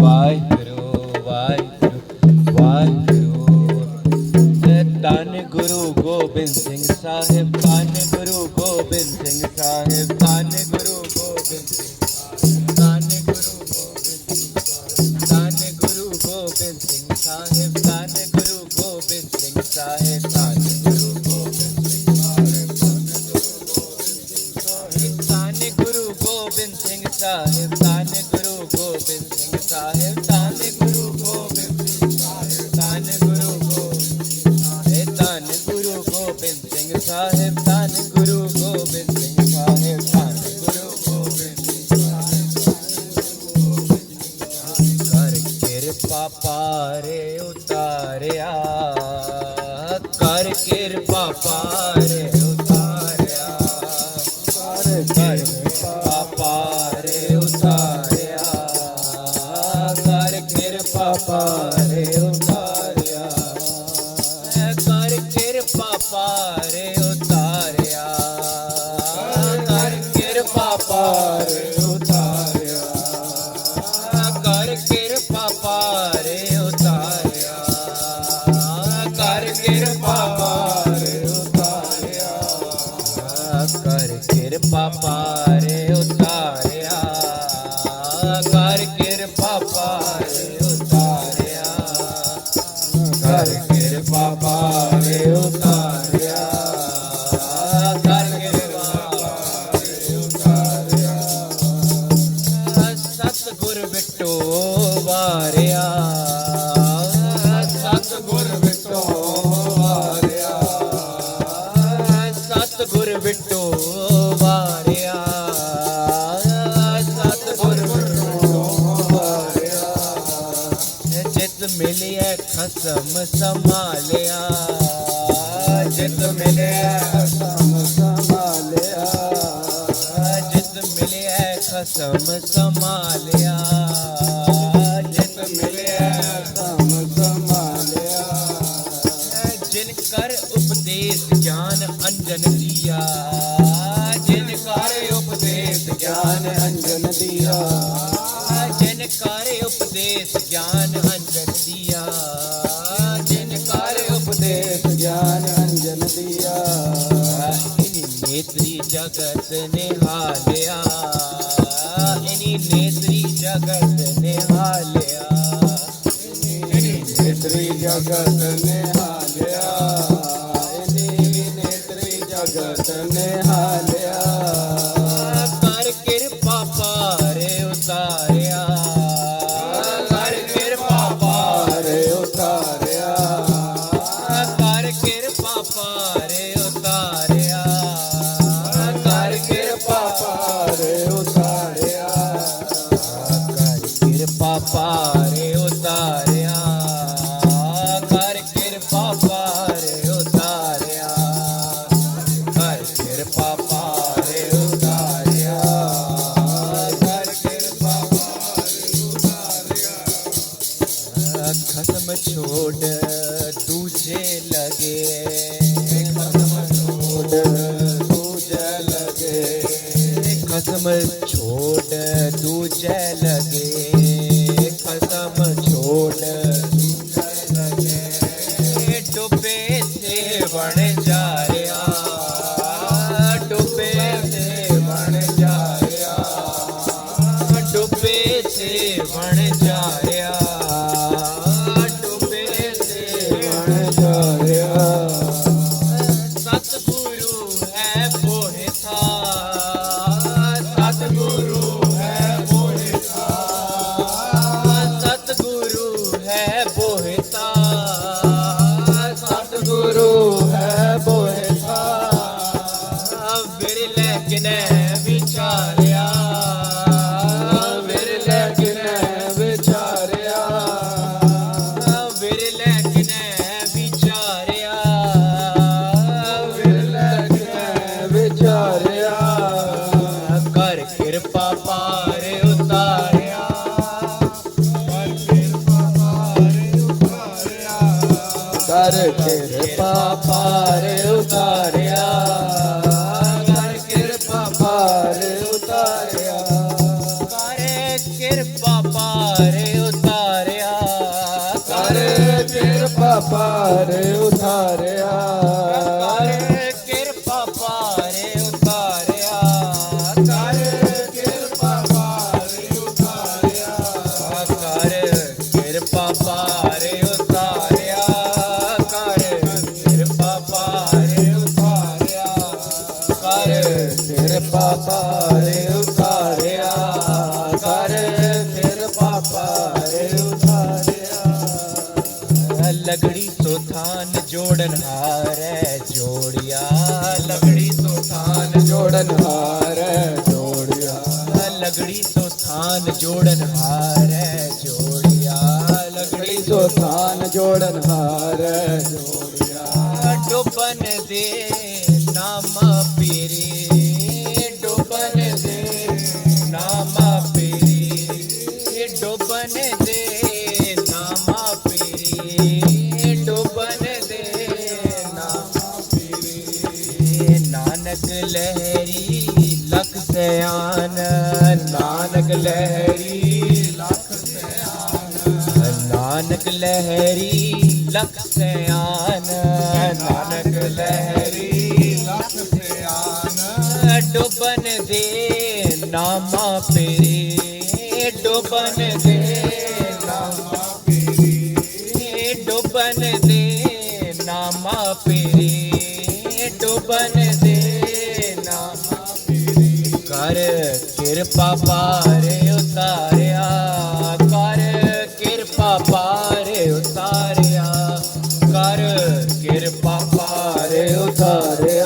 ਵਾਹਿਗੁਰੂ ਵਾਹਿਗੁਰੂ ਵਾਹਿਗੁਰੂ। ਧੰਨ ਗੁਰੂ ਗੋਬਿੰਦ ਸਿੰਘ ਸਾਹਿਬ। ਪਾਰੇ ਉਤਾਰਿਆ ਕਰ ਕਿਰਪਾ ਪਾਰੇ ਉਤਾਰਿਆ। ਕਰ ਕਿਰਪਾ ਪਾਰੇ ਉਤਾਰਿਆ। ਕਰ ਕਿਰਪਾ ਪਾਰੇ ਉਤਾਰਿਆ ਕਰ ਕਿਰਪਾ ਪਾਰੇ ਮਿਲਿਆ ਸੰਭਾਲਿਆ ਜਿਤ ਮਿਲਿਆ ਖਸਮ ਸੰਭਾਲਿਆ ਜਿਤ ਮਿਲਿਆ ਖਸਮ ਸੰਭਾਲਿਆ ਗਿਆਨ ਅੰਜਨ ਦੀਆ, ਜਿਨ ਕਰ ਉਪਦੇਸ਼ ਗਿਆਨ ਅੰਜਨ ਦੀਆ। ਇਨੀ ਨੇਤਰੀ ਜਗਤ ਨਿਹਾਲਿਆ, ਇਨੀ ਨੇਤਰੀ ਜਗਤ ਨਿਹਾਲਿਆ। ਇਨੀ ਨੇਤਰੀ ਜਗਤ ਨਿਹਾਲਿਆ, ਇਨੀ ਨੇਤਰੀ ਜਗਤ ਨਿਹਾਲਿਆ। पारे उतारिया, कर कृपा पारे उतारिया, कर कृपा पारे उतारिया, कर कृपा पारे उतारिया। खत्म छोड़ तुझे लगे खत्म छोड़ तुझे लगे खत्म छोड़ तुझे लगे। ਢੋਲ ਲਗੇ ਡੁੱਬੇ ਤੇ ਵਣ ਜਾਇਆ ਡੁੱਬੇ ਤੇ ਵਣ ਜਾਇਆ ਡੁੱਬੇ ਤੇ ਵਣ ਕਰ ਕਿਰਪਾ ਪਾਰ ਉਤਾਰਿਆ। ਕਰ ਕਿਰਪਾ ਪਾਰ ਉਤਾਰਿਆ। ਕਰ ਕਿਰਪਾ ਪਾਰ ਉਤਾਰਿਆ। ਕਰ ਕਿਰਪਾ ਪਾਰ ਉਤਾਰਿਆ। ਕਰ ਕਿਰਪਾ ਪਾਰ ਉਤਾਰਿਆ। ਕਰ ਕਿਰਪਾ ਪਾਰ ਉਤਾਰਿਆ। ਕਰ ਕਰ ਕਿਰਪਾ ਪਾਰ ਉਤਾਰਿਆ ਕਰ ਕਿਰਪਾ ਪਾਰ ਉਤਾਰਿਆ। ਲਗੜੀ ਸੋ ਥਾਨ ਜੋੜਨ ਹਾਰੈ ਜੋੜਿਆ। ਲਗੜੀ ਸੋ ਥਾਨ ਜੋੜਨ ਹਾਰ ਜੋੜਿਆ। ਲਗੜੀ ਸੋ ਥਾਨ ਜੋੜਨ ਹਾਰੈ ਜੋੜਿਆ। ਲਗੜੀ ਗੜੀ ਸੋ ਥਾਨ ਜੋੜਨ ਹਾਰ ਜੋੜਿਆ। ਡੁੱਬਨ ਦੇ ਨਾਨਕ ਲਹਿਰੀ ਲਖ ਸਿਆਨ, ਨਾਨਕ ਲਹਿਰੀ ਲਖ ਨਾਨਕ ਲਹਿਰੀ ਲਖ ਸਿਆਨ, ਨਾਨਕ ਲਹਿਰੀ ਲਖ ਸਿਆਨ। ਡੁੱਬਨ ਦੇ ਨਾਮਾ ਪੇਰੇ ਡੁੱਬਨ ਦੇ ਕਿਰਪਾ ਪਾਰੇ ਉਤਾਰਿਆ ਕਰ ਕਿਰਪਾ ਪਾਰੇ ਉਤਾਰਿਆ ਕਰ ਕਿਰਪਾ ਪਾਰੇ ਉਤਾਰਿਆ।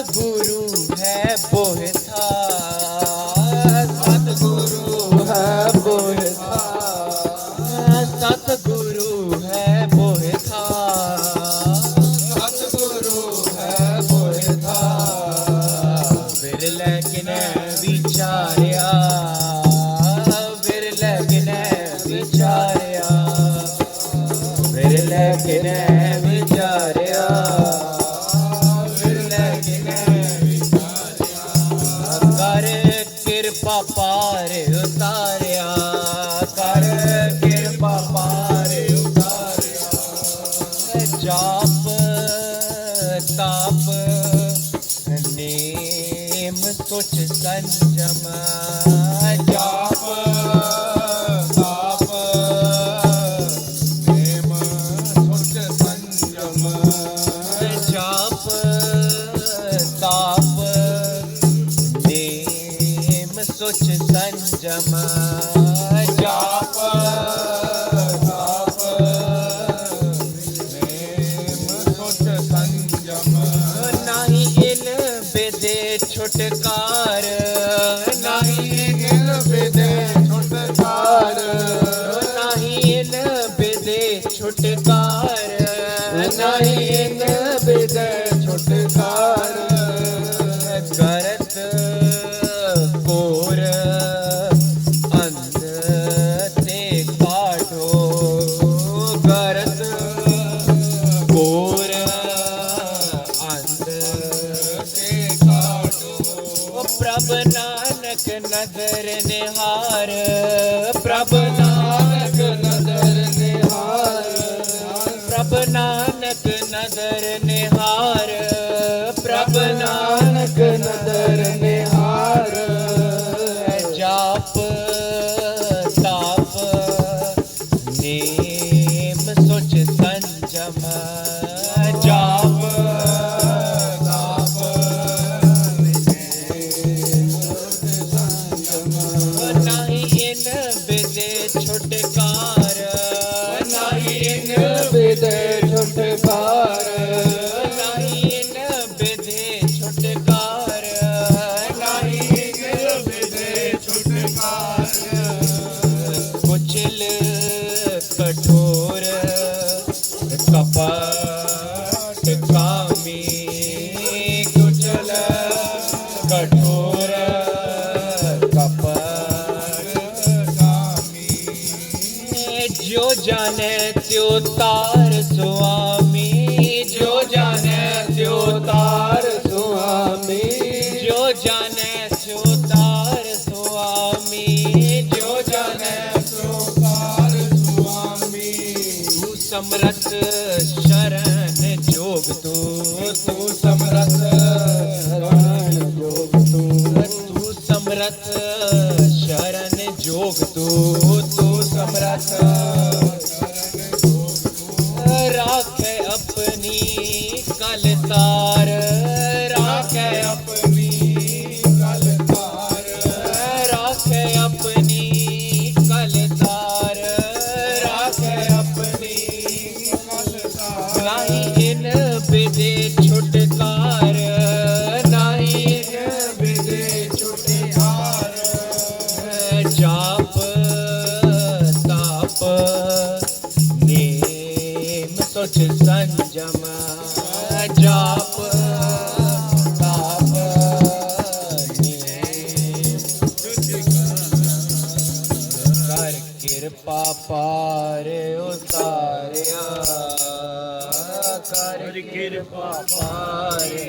ਇਹ ਸਤਿਗੁਰੂ ਹੈ ਜਾਪ, ਤਾਪ, ਨੇਮ ਸੋਚ ਸੰਜਮ। ਜਾਪ, ਤਾਪ, ਨੇਮ ਸੁਚ ਸੰਜਮ। ਜਾਪ, ਤਾਪ, ਨੇਮ ਸੋਚ ਸੰਜਮ। ਜਾਪ ਛੁਟਕਾਰ ਨਹੀਂ ਇਨ ਪ੍ਰਭ ਨਾਨਕ ਨਦਰ ਨਿਹਾਰ, ਪ੍ਰਭ ਨਾਨਕ ਨਦਰ ਨਿਹਾਰ, ਪ੍ਰਭ ਨਾਨਕ ਨਦਰ ਨਿਹਾਰ, ਪ੍ਰਭ ਨਾਨਕ ਨਦਰ ਨਿਹਾਰ। ਜਾਪ, ਤਾਪ ਨੇਮ ਤਾਰ ਸੁਆਮੀ, ਜੋ ਜਾਣੈ ਤਿਉ ਤਾਰ ਸੁਆਮੀ, ਜੋ ਜਾਣੈ ਤਿਉ ਤਾਰ ਸੁਆਮੀ, ਜੋ ਜਾਣੈ ਸੋ ਤਾਰ ਸੁਆਮੀ। ਤੂੰ ਸਮਰਥ ਸ਼ਰਨ ਜੋਗ ਤੂੰ ਤੂੰ ਸਮਰਥ ਸ਼ਰਨ ਤੁਝ ਸੰਜਮ ਜਾਪ ਤਾਪ ਨੇਮ ਕਰ ਕਿਰਪਾ ਪਾਰ ਉਤਾਰਿਆ ਕਰ ਕਿਰਪਾ ਪਾਰ